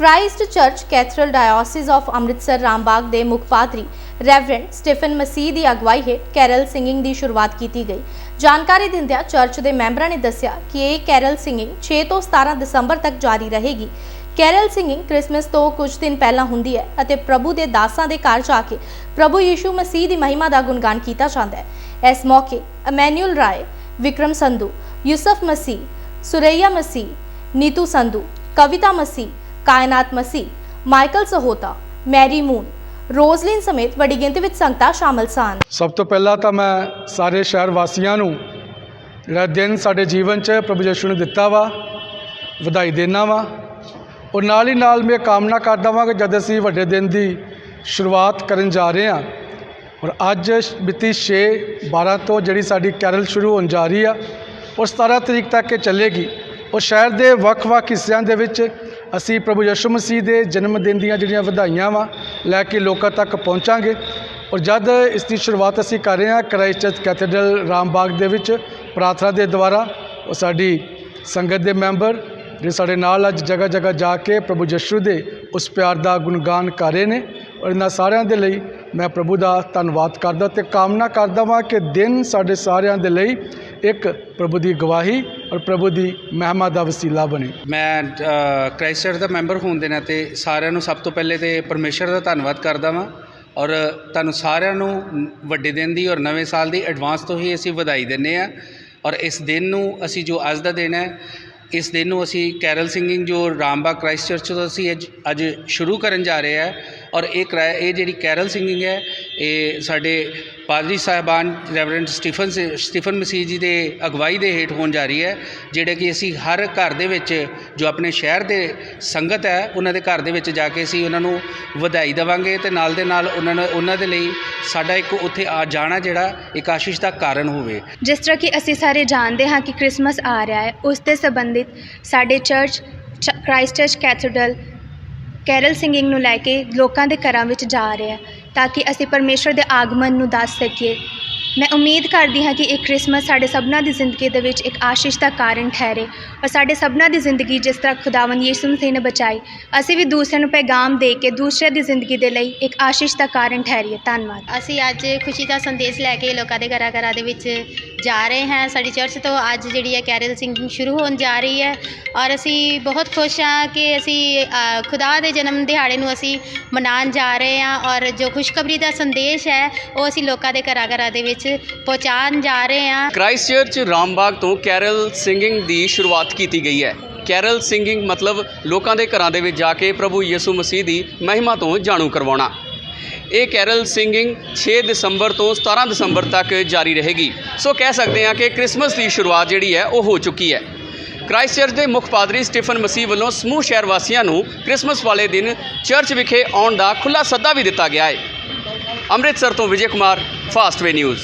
Christ church cathedral diocese of Amritsar Rambagh ਦੇ ਮੁੱਖ ਪਾਦਰੀ, ਰੈਵਰੈਂਡ ਸਟੀਫਨ ਮਸੀਹ ਦੀ ਅਗਵਾਈ ਹੇਠ ਕੈਰਲ ਸਿੰਗਿੰਗ ਦੀ ਸ਼ੁਰੂਆਤ ਕੀਤੀ ਗਈ। ਜਾਣਕਾਰੀ ਦਿੰਦਿਆਂ ਚਰਚ ਦੇ ਮੈਂਬਰਾਂ ਨੇ ਦੱਸਿਆ ਕਿ ਇਹ ਕੈਰਲ ਸਿੰਗਿੰਗ 6 ਤੋਂ 17 ਦਸੰਬਰ ਤੱਕ ਜਾਰੀ ਰਹੇਗੀ। ਕੈਰਲ ਸਿੰਗਿੰਗ ਕ੍ਰਿਸਮਸ ਤੋਂ ਕੁਝ ਦਿਨ ਪਹਿਲਾਂ ਹੁੰਦੀ ਹੈ ਅਤੇ ਪ੍ਰਭੂ ਦੇ ਦਾਸਾਂ ਦੇ ਘਰ ਜਾ ਕੇ ਪ੍ਰਭੂ ਯੀਸ਼ੂ ਮਸੀਹ ਦੀ ਮਹਿਮਾ ਦਾ ਗੁਣਗਾਨ ਕੀਤਾ ਜਾਂਦਾ ਹੈ। ਇਸ ਮੌਕੇ Emmanuel Rai, Vikram Sandhu, Yusuf Masih, Suraiya Masih, Neetu Sandhu, Kavita Masih Kainat Masih Michael Sahota Mary Moon Roselyn ਸਮੇਤ ਵੱਡੀ ਗਿਣਤੀ ਵਿੱਚ ਸੰਗਤਾਂ ਸ਼ਾਮਲ ਸਨ ਸਭ ਤੋਂ ਪਹਿਲਾਂ ਤਾਂ ਮੈਂ ਸਾਰੇ ਸ਼ਹਿਰ ਵਾਸੀਆਂ ਨੂੰ ਜਿਹੜਾ ਦਿਨ ਸਾਡੇ ਜੀਵਨ 'ਚ ਪ੍ਰਭੂ ਯਿਸੂ ਨੇ ਦਿੱਤਾ ਵਾ ਵਧਾਈ ਦੇਣਾ ਵਾ ਔਰ ਨਾਲ ਹੀ ਨਾਲ ਮੈਂ ਕਾਮਨਾ ਕਰਦਾ ਵਾਂ ਕਿ ਜਦ ਅਸੀਂ ਵੱਡੇ ਦਿਨ ਦੀ ਸ਼ੁਰੂਆਤ ਕਰਨ ਜਾ ਰਹੇ ਹਾਂ ਔਰ ਅੱਜ ਮਿਤੀ 6 12 ਤੋਂ ਜਿਹੜੀ ਸਾਡੀ ਕੈਰਲ ਸ਼ੁਰੂ ਹੋਣ ਜਾ ਰਹੀ ਆ ਉਹ 17 ਤਰੀਕ ਤੱਕ ਇਹ ਚੱਲੇਗੀ ਔਰ ਸ਼ਹਿਰ ਦੇ ਵੱਖ-ਵੱਖ ਹਿੱਸਿਆਂ ਦੇ ਵਿੱਚ ਅਸੀਂ ਪ੍ਰਭੂ ਯਸ਼ੂ ਮਸੀਹ ਦੇ ਜਨਮ ਦਿਨ ਦੀਆਂ ਜਿਹੜੀਆਂ ਵਧਾਈਆਂ ਵਾ ਲੈ ਕੇ ਲੋਕਾਂ ਤੱਕ ਪਹੁੰਚਾਂਗੇ। ਔਰ ਜਦ ਇਸ ਦੀ ਸ਼ੁਰੂਆਤ ਅਸੀਂ ਕਰ ਰਹੇ ਹਾਂ ਕ੍ਰਾਈਸਟ ਚਰਚ ਕੈਥੇਡਰਲ ਰਾਮਬਾਗ ਦੇ ਵਿੱਚ ਪ੍ਰਾਰਥਨਾ ਦੇ ਦੁਆਰਾ, ਉਹ ਸਾਡੀ ਸੰਗਤ ਦੇ ਮੈਂਬਰ ਜਿਹੜੇ ਸਾਡੇ ਨਾਲ ਅੱਜ ਜਗ੍ਹਾ ਜਗ੍ਹਾ ਜਾ ਕੇ ਪ੍ਰਭੂ ਯਸ਼ੂ ਦੇ ਉਸ ਪਿਆਰ ਦਾ ਗੁਣਗਾਨ ਕਰ ਰਹੇ ਨੇ। ਔਰ ਇਹਨਾਂ ਸਾਰਿਆਂ ਦੇ ਲਈ ਮੈਂ ਪ੍ਰਭੂ ਦਾ ਧੰਨਵਾਦ ਕਰਦਾ ਤੇ ਕਾਮਨਾ ਕਰਦਾ ਵਾਂ ਕਿ ਦਿਨ ਸਾਡੇ ਸਾਰਿਆਂ ਦੇ ਲਈ ਇੱਕ ਪ੍ਰਭੂ ਦੀ ਗਵਾਹੀ ਔਰ ਪ੍ਰਭੂ ਦੀ ਮਹਿਮਾ ਦਾ ਵਸੀਲਾ ਬਣੇ। ਮੈਂ ਅ, ਕ੍ਰਾਈਸਟ ਚਰਚ ਦਾ ਮੈਂਬਰ ਹੋਣ ਦੇ ਨਾਤੇ ਸਾਰਿਆਂ ਨੂੰ ਸਭ ਤੋਂ ਪਹਿਲੇ ਤੇ ਪਰਮੇਸ਼ਰ ਦਾ ਧੰਨਵਾਦ ਕਰਦਾ ਵਾਂ ਔਰ ਤੁਹਾਨੂੰ ਸਾਰਿਆਂ ਨੂੰ ਵੱਡੇ ਦਿਨ ਦੀ ਔਰ ਨਵੇਂ ਸਾਲ ਦੀ ਐਡਵਾਂਸ ਤੋਂ ਹੀ ਅਸੀਂ ਵਧਾਈ ਦਿੰਨੇ ਆ ਔਰ ਇਸ ਦਿਨ ਨੂੰ ਅਸੀਂ ਜੋ ਅੱਜ ਦਾ ਦਿਨ ਹੈ ਇਸ ਦਿਨ ਨੂੰ ਅਸੀਂ ਕੈਰਲ ਸਿੰਗਿੰਗ ਜੋ ਰਾਮਬਾ ਕ੍ਰਾਈਸਟ ਚਰਚ ਤੋਂ ਅਸੀਂ ਅੱਜ ਅੱਜ ਸ਼ੁਰੂ ਕਰਨ ਜਾ ਰਹੇ ਆ ਔਰ ਇਹ ਕਰਾ ਇਹ ਜਿਹੜੀ ਕੈਰਲ ਸਿੰਗਿੰਗ ਹੈ ਇਹ ਸਾਡੇ ਪਾਦਰੀ ਸਾਹਿਬਾਨ ਰੈਵਰੈਂਡ ਸਟੀਫਨ ਸ- ਸਟੀਫਨ ਮਸੀਹ ਜੀ ਦੇ ਅਗਵਾਈ ਦੇ ਹੇਠ ਹੋਣ ਜਾ ਰਹੀ ਹੈ, ਜਿਹੜੇ ਕਿ ਅਸੀਂ ਹਰ ਘਰ ਦੇ ਵਿੱਚ ਜੋ ਆਪਣੇ ਸ਼ਹਿਰ ਦੇ ਸੰਗਤ ਹੈ, ਉਹਨਾਂ ਦੇ ਘਰ ਦੇ ਵਿੱਚ ਜਾ ਕੇ ਅਸੀਂ ਉਹਨਾਂ ਨੂੰ ਵਧਾਈ ਦੇਵਾਂਗੇ ਤੇ ਨਾਲ ਦੇ ਨਾਲ ਉਹਨਾਂ ਨੂੰ, ਉਹਨਾਂ ਦੇ ਲਈ ਸਾਡਾ ਇੱਕ ਉੱਥੇ ਆ ਜਾਣਾ ਜਿਹੜਾ ਇੱਕ ਆਸ਼ੀਸ਼ ਦਾ ਕਾਰਨ ਹੋਵੇ। ਜਿਸ ਤਰ੍ਹਾਂ ਕਿ ਅਸੀਂ ਸਾਰੇ ਜਾਣਦੇ ਹਾਂ ਕਿ ਕ੍ਰਿਸਮਸ ਆ ਰਿਹਾ ਹੈ, ਉਸ ਦੇ ਸੰਬੰਧਿਤ ਸਾਡੇ ਚਰਚ, ਚ- Christ Church Cathedral carol singing ਨੂੰ ਲੈ ਕੇ ਲੋਕਾਂ ਦੇ ਘਰਾਂ ਵਿੱਚ ਜਾ ਰਿਹਾ ਤਾਂ ਕਿ ਅਸੀਂ ਪਰਮੇਸ਼ਰ ਦੇ ਆਗਮਨ ਨੂੰ ਦੱਸ ਸਕੀਏ। ਮੈਂ ਉਮੀਦ ਕਰਦੀ ਹਾਂ ਕਿ ਇਹ ਕ੍ਰਿਸਮਸ ਸਾਡੇ ਸਭਨਾਂ ਦੀ ਜ਼ਿੰਦਗੀ ਦੇ ਵਿੱਚ ਇੱਕ ਆਸ਼ੀਸ਼ ਦਾ ਕਾਰਨ ਠਹਿਰੇ ਔਰ ਸਾਡੇ ਸਭਨਾਂ ਦੀ ਜ਼ਿੰਦਗੀ ਜਿਸ ਤਰ੍ਹਾਂ ਖੁਦਾਵੰਦ ਯਿਸੂ ਮਸੀਹ ਨੇ ਬਚਾਈ, ਅਸੀਂ ਵੀ ਦੂਸਰਿਆਂ ਨੂੰ ਪੈਗਾਮ ਦੇ ਕੇ ਦੂਸਰਿਆਂ ਦੀ ਜ਼ਿੰਦਗੀ ਦੇ ਲਈ ਇੱਕ ਆਸ਼ੀਸ਼ ਦਾ ਕਾਰਨ ਠਹਿਰੀਏ। ਧੰਨਵਾਦ। ਅਸੀਂ ਅੱਜ ਖੁਸ਼ੀ ਦਾ ਸੰਦੇਸ਼ ਲੈ ਕੇ ਲੋਕਾਂ ਦੇ ਘਰਾਂ ਘਰਾਂ ਦੇ ਵਿੱਚ ਜਾ ਰਹੇ ਹਾਂ। ਸਾਡੀ ਚਰਚ ਤੋਂ ਅੱਜ ਜਿਹੜੀ ਹੈ ਕੈਰਲ ਸਿੰਗਿੰਗ ਸ਼ੁਰੂ ਹੋਣ ਜਾ ਰਹੀ ਹੈ ਔਰ ਅਸੀਂ ਬਹੁਤ ਖੁਸ਼ ਹਾਂ ਕਿ ਅਸੀਂ ਖੁਦਾ ਦੇ ਜਨਮ ਦਿਹਾੜੇ ਨੂੰ ਅਸੀਂ ਮਨਾਉਣ ਜਾ ਰਹੇ ਹਾਂ ਔਰ ਜੋ ਖੁਸ਼ਖਬਰੀ ਦਾ ਸੰਦੇਸ਼ ਹੈ, ਉਹ ਅਸੀਂ ਲੋਕਾਂ ਦੇ ਘਰਾਂ ਘਰਾਂ ਦੇ ਵਿੱਚ ਪਹੁੰਚਾਉਣ ਜਾ ਰਹੇ ਹਾਂ। ਕ੍ਰਾਈਸਟ ਚਰਚ ਰਾਮਬਾਗ ਤੋਂ ਕੈਰਲ ਸਿੰਗਿੰਗ ਦੀ ਸ਼ੁਰੂਆਤ ਕੀਤੀ ਗਈ ਹੈ। ਕੈਰਲ ਸਿੰਗਿੰਗ ਮਤਲਬ ਲੋਕਾਂ ਦੇ ਘਰਾਂ ਦੇ ਵਿੱਚ ਜਾ ਕੇ ਪ੍ਰਭੂ ਯਿਸੂ ਮਸੀਹ ਦੀ ਮਹਿਮਾ ਤੋਂ ਜਾਣੂ ਕਰਵਾਉਣਾ। ਇਹ ਕੈਰਲ ਸਿੰਗਿੰਗ 6 ਦਸੰਬਰ ਤੋਂ 17 ਦਸੰਬਰ ਤੱਕ ਜਾਰੀ ਰਹੇਗੀ। ਸੋ ਕਹਿ ਸਕਦੇ ਹਾਂ ਕਿ ਕ੍ਰਿਸਮਸ ਦੀ ਸ਼ੁਰੂਆਤ ਜਿਹੜੀ ਹੈ, ਉਹ ਹੋ ਚੁੱਕੀ ਹੈ। ਕ੍ਰਾਈਸਟ ਚਰਚ ਦੇ ਮੁੱਖ ਪਾਦਰੀ ਸਟੀਫਨ ਮਸੀਹ ਵੱਲੋਂ ਸਮੂਹ ਸ਼ਹਿਰ ਵਾਸੀਆਂ ਨੂੰ ਕ੍ਰਿਸਮਸ ਵਾਲੇ ਦਿਨ ਚਰਚ ਵਿਖੇ ਆਉਣ ਦਾ ਖੁੱਲ੍ਹਾ ਸੱਦਾ ਵੀ ਦਿੱਤਾ ਗਿਆ ਹੈ। ਅੰਮ੍ਰਿਤਸਰ ਤੋਂ ਵਿਜੇ ਕੁਮਾਰ, ਫਾਸਟਵੇ ਨਿਊਜ਼।